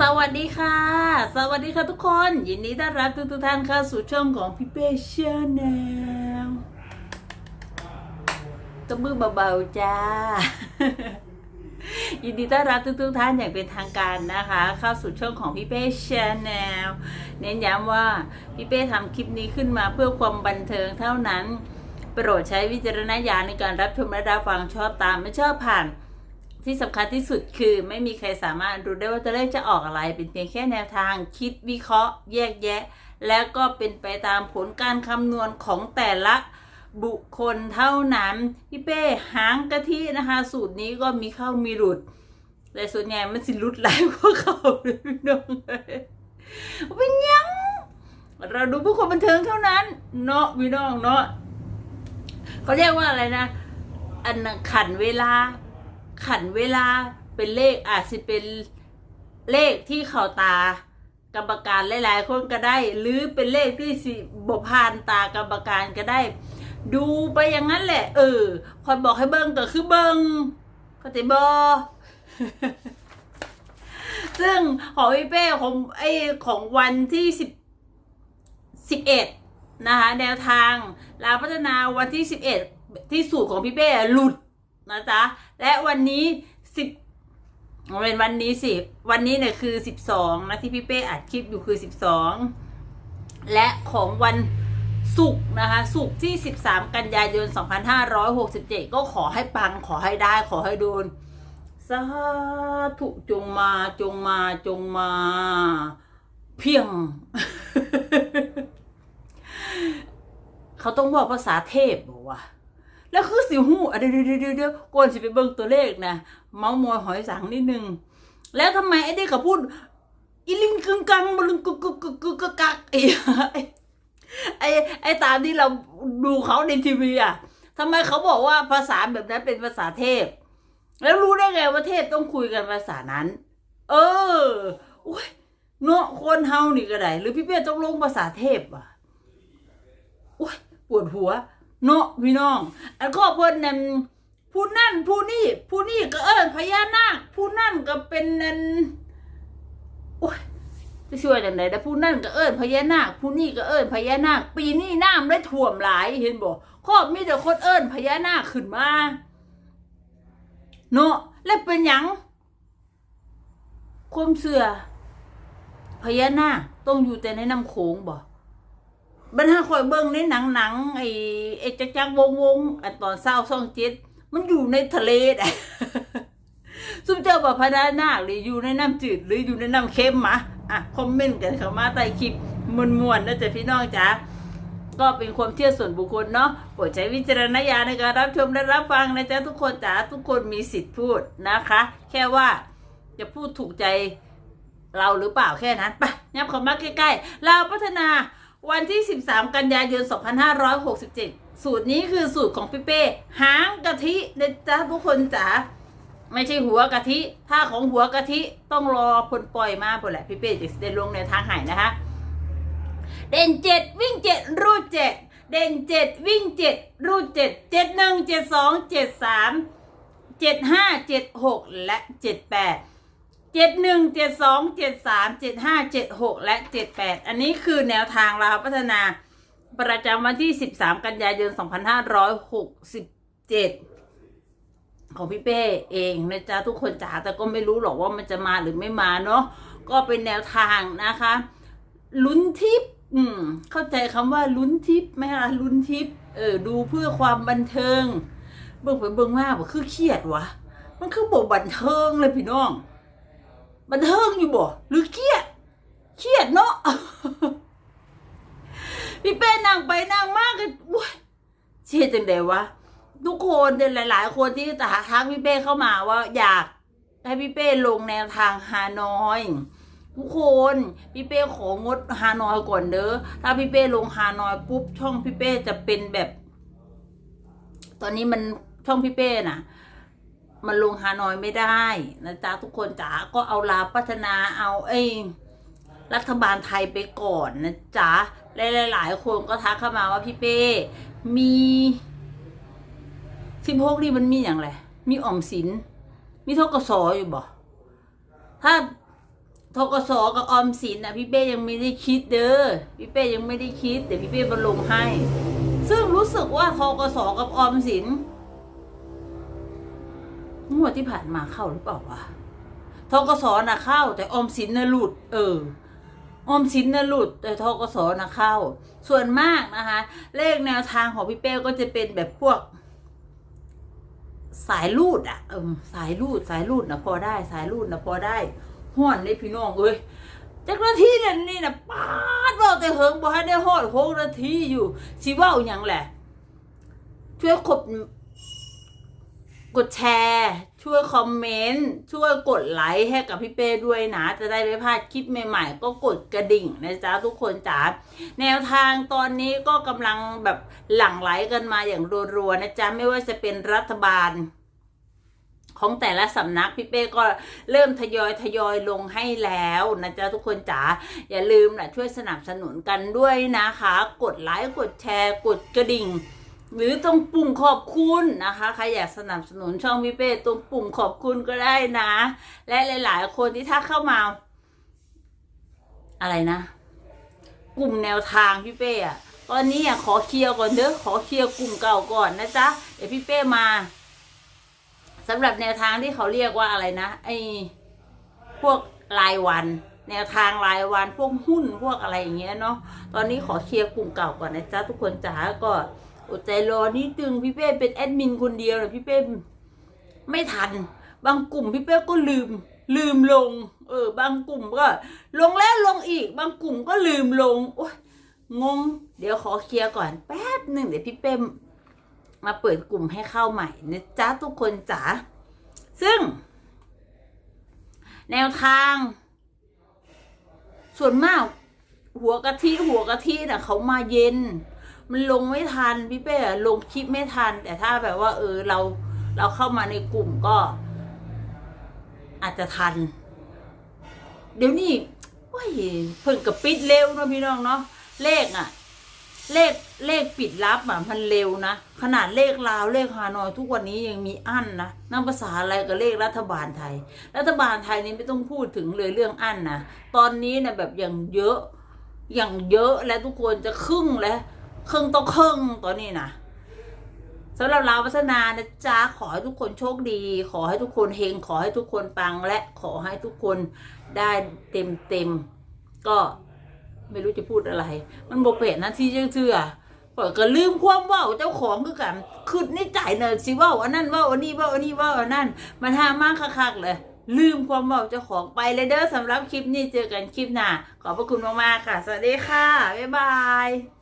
สวัสดีค่ะ สวัสดีค่ะทุกคน ยินดีต้อนรับทุกทุกๆท่านเข้าสู่ช่องของพี่เป้เชนแนลตบมือเบาๆจ้า ยินดีต้อนรับทุกๆท่านอย่างเป็นทางการนะคะ เข้าสู่ช่องของพี่เป้ชแนลเน้นย้ำว่าพี่เป้ทำคลิปนี้ขึ้นมาเพื่อความบันเทิงเท่านั้น โปรดใช้วิจารณญาณในการรับชมและรับฟังชอบตามไม่ชอบผ่าน ที่สำคัญที่สุดคือไม่มีใครสามารถรู้ได้ว่าตัวเลขจะออกอะไร เป็นเพียงแค่แนวทางคิดวิเคราะห์แยกแยะ แล้วก็เป็นไปตามผลการคำนวณของแต่ละบุคคลเท่านั้นพี่เป้หางกะทินะคะ สูตรนี้ก็มีเข้ามีหลุด แต่ส่วนใหญ่มันสิหลุดหลายกว่าเขาเลยพี่น้องเอ้ยเป็นยังเราดูผู้คนบันเทิงเท่านั้น เนาะพี่น้องเนาะเขาเรียกว่าอะไรนะ อันขันเวลา ขันเวลาเป็นเลขอาจจะเป็นเลขที่เข่าตากรรมการหลาย ๆ คนก็ได้ หรือเป็นเลขที่สิบพานตากรรมการก็ได้ ดูไปอย่างนั้นแหละ เออคอยบอกให้เบิ้งก็คือเบิ้งเข้าใจบอซึ่งของพี่เป้ของไอของวันที่สิบสิบเอ็ดนะคะแนวทางลาพัฒนาวันที่สิบเอ็ดที่สูตรของพี่เป้หลุดนะจ๊ะ และวันนี้สิบเป็นวันนี้สิวันนี้เนี่ยคือสิบสองนะที่พี่เป้อัดคลิปอยู่คือสิบสองและของวันศุกร์นะคะศุกร์ที่สิบสามกันยายนสองพันห้าร้อยหกสิบเจ็ดก็ขอให้ปังขอให้ได้ขอให้โดนสาธุจงมาจงมาจงมา เพียง เขาต้องบอกภาษาเทพบอกว่า แล้วคือสิหูอะเดี๋ยวเดี๋ยวเดี๋ยวก่อนสิไปเบิ่งตัวเลขนะเมาส์มอยหอยสังนิดนึง แล้วทำไมไอ้เด็กเขาพูดอีลิงกึงกังบลึงกึกกึกกึกกึกกึกกักไอ้ไอ้ไอ้ตามที่เราดูเขาในทีวีอะทำไมเขาบอกว่าภาษาแบบนั้นเป็นภาษาเทพ แล้วรู้ได้ไงว่าเทพต้องคุยกันภาษานั้น เอออุ้ยเนาะคนเฮานี่ก็ได้หรือพี่เป้ต้องลงภาษาเทพอะอุ้ยปวดหัว เนาะพี่น้อง อันก็เพิ่นนั่นผู้นั่นผู้นี่ผู้นี่ก็เอิ้นพญานาคผู้นั่นก็เป็นนั่นโอ้ยจะช่วยจังไดแต่ผู้นั่นก็เอิ้นพญานาคผู้นี่ก็เอิ้นพญานาค ปีนี้น้ำได้ท่วมหลายเห็นบ่ครอบมีแต่คนเอิ้นพญานาคขึ้นมาเนาะแล้วเป็นหยังความเชื่อพญานาคต้องอยู่แต่ในน้ำโขงบ่ บรรทาคอยเบิ้งในหนังหนังไอ้ไอ้จักจักวงวงอันตอนเศร้าซ่องเจ็ดมันอยู่ในทะเลได้ซุปเจ้าบอกพญานาคหรืออยู่ในน้ำจืดหรืออยู่ในน้ำเค็มมะอะคอมเมนต์กันเข้ามาใต้คลิปมวนๆนะจ๊ะพี่น้องจ๋าก็เป็นความเชื่อส่วนบุคคลเนาะโปรดใช้วิจารณญาณในการรับชมและรับฟังนะจ๊ะทุกคนจ๋าทุกคนมีสิทธิ์พูดนะคะ แค่ว่าจะพูดถูกใจเราหรือเปล่าแค่นั้นไปยับเข้ามาใกล้ๆเราพัฒนา วันที่ 13 กันยายน 2567 สูตรนี้คือสูตรของพี่เป้หางกะทินะจ๊ะทุกคนจ๋าไม่ใช่หัวกะทิ ถ้าของหัวกะทิต้องรอผลปล่อยมาผลแหละพี่เป้จะได้ลงในทางหายนะคะ เด่นเจ็ดวิ่งเจ็ดรูดเจ็ดเด่นเจ็ดวิ่งเจ็ดรูดเจ็ดเจ็ดหนึ่งเจ็ดสองเจ็ดสามเจ็ดห้าเจ็ดหกและเจ็ดแปด เจ็ดหนึ่งเจ็ดสองเจ็ดสามเจ็ดห้าเจ็ดหกและเจ็ดแปดอันนี้คือแนวทางเราพัฒนาประจำวันที่สิบสามกันยายนสองพันห้าร้อยหกสิบเจ็ดของพี่เป้เองนะจ๊ะทุกคนจ๋าแต่ก็ไม่รู้หรอกว่ามันจะมาหรือไม่มาเนาะก็เป็นแนวทางนะคะลุ้นทิปอืม เข้าใจคำว่าลุ้นทิปไหมคะลุ้นทิปเออ ดูเพื่อความบันเทิง เบิ่งไปเบิ่งมาบ่คือเครียดวะมันคือบ่บันเทิงเลยพี่น้อง บันเทิงอยู่บ่หรือเครียดเครียดเนาะพี่เป้นั่งไปนั่งมากกันว้ยเชียจังไดวะทุกคนเนี่ยหลาย ๆ คนที่จะทักพี่เป้เข้ามาว่าอยากให้พี่เป้ลงแนวทางฮานอยทุกคนพี่เป้ของดฮานอยก่อนเด้อถ้าพี่เป้ลงฮานอยปุ๊บช่องพี่เป้จะเป็นแบบ ตอนนี้มันช่องพี่เป้น่ะ มันลงฮานอยไม่ได้นะจ๊ะทุกคนจ๋าก็เอาลาพัฒนาเอาไอ้รัฐบาลไทยไปก่อนนะจ๊ะหลายๆคนก็ทักเข้ามาว่าพี่เป้ มีสิบหกนี่มันมีอย่างไร มีออมสิน มีทกศอยู่บ่ ถ้าทกสกับออมสินนะพี่เป้ยังไม่ได้คิดเด้อ พี่เป้ยังไม่ได้คิด เดี๋ยวพี่เป้มาลงให้ ซึ่งรู้สึกว่าทกสกับออมสิน งวดที่ผ่านมาเข้าหรือเปล่าวะทกสน่ะเข้า แต่ออมสินน่ะหลุด เออออมสินน่ะหลุด แต่ทกสน่ะเข้า ส่วนมากนะคะ เลขแนวทางของพี่เป้ก็จะเป็นแบบพวก สายรูดอะเออสายรูดสายรูดนะพอได้ สายรูดนะพอได้ห่อนได้พี่น้องเอ้ยจักนาทีเนั่นนี่นะปาดว่าแต่เฮิงบ่ให้ได้ฮอดหกนาทีอยู่สิว่าอย่างแหละช่วยกด กดแชร์ ช่วยคอมเมนต์ ช่วยกดไลค์ให้กับพี่เป้ด้วยนะ จะได้ไม่พลาดคลิปใหม่ๆ ก็กดกระดิ่งนะจ๊ะทุกคนจ๋าแนวทางตอนนี้ก็กำลังแบบหลั่งไหลกันมาอย่างรัวๆนะจ๊ะไม่ว่าจะเป็นรัฐบาล ของแต่ละสำนักพี่เป้ก็เริ่มทยอยทยอยลงให้แล้วนะจ๊ะทุกคนจ๋าอย่าลืมนะช่วยสนับสนุนกันด้วยนะคะ กดไลค์กดแชร์ กดกระดิ่ง หรือตรงปุ่มขอบคุณนะคะ ใครอยากสนับสนุนช่องพี่เป้ตรงปุ่มขอบคุณก็ได้นะ และหลาย ๆ คนที่ถ้าเข้ามา อะไรนะ กลุ่มแนวทางพี่เป้อะตอนนี้อะขอเคลียร์ก่อนเด้อขอเคลียร์กลุ่มเก่าก่อนนะจ๊ะเดี๋ยวพี่เป้มาสำหรับแนวทางที่เขาเรียกว่าอะไรนะไอ้พวกรายวัน แนวทางรายวันพวกหุ้นพวกอะไรอย่างเงี้ยเนาะตอนนี้ขอเคลียร์กลุ่มเก่าก่อนนะจ๊ะทุกคนจ๋าก็ อดใจรอนิดนึงพี่เป้เป็นแอดมินคนเดียวนะพี่เป้ไม่ทัน บางกลุ่มพี่เป้ก็ลืม ลืมลง เออ บางกลุ่มก็ ลงแล้วลงอีก บางกลุ่มก็ลืมลงโอ้ยงง เดี๋ยวขอเคลียร์ก่อนแป๊บหนึ่งเดี๋ยวพี่เป้มาเปิดกลุ่มให้เข้าใหม่นะจ๊ะทุกคนจ๋าซึ่ง แนวทาง ส่วนมาก หัวกะทิหัวกะทิน่ะเขามาเย็น มันลงไม่ทันพี่เป้อะลงคลิปไม่ทัน แต่ถ้าแบบว่า เออเราเราเข้ามาในกลุ่มก็ อาจจะทัน เดี๋ยวนี้ว้ยเพิ่งกับปิดเร็วนะพี่น้องเนาะเลขอะเลขเลขปิดลับอะมันเร็วนะ ขนาดเลขลาวเลขฮานอยทุกวันนี้ยังมีอั้นนะนั่งภาษาอะไรกับเลขรัฐบาลไทย รัฐบาลไทยนี่ไม่ต้องพูดถึงเลยเรื่องอั้นนะตอนนี้นะแบบอย่างเยอะอย่างเยอะและทุกคนจะครึ่งแล้ว ครึ่งต้องครึ่งตอนนี้นะสำหรับเราวพัฒนานะจ๊ะขอให้ทุกคนโชคดี ขอให้ทุกคนเฮงขอให้ทุกคนปังและขอให้ทุกคนได้เต็มเต็มก็ไม่รู้จะพูดอะไร มันบกเป็ดนะที่เชื่อปล่อยก็ลืมความว่าเจ้าของคือกันคืดในใจเนอะสิว่าอันนั้นว่าอันนี้ว่าอันนี้ว่าอันนั้นมันห้ามากคักๆเลย ลืมความว่าเจ้าของไปเลยเด้อสำหรับคลิปนี้เจอกันคลิปหน้าขอบพระคุณมากๆค่ะ สวัสดีค่ะ บ๊ายบาย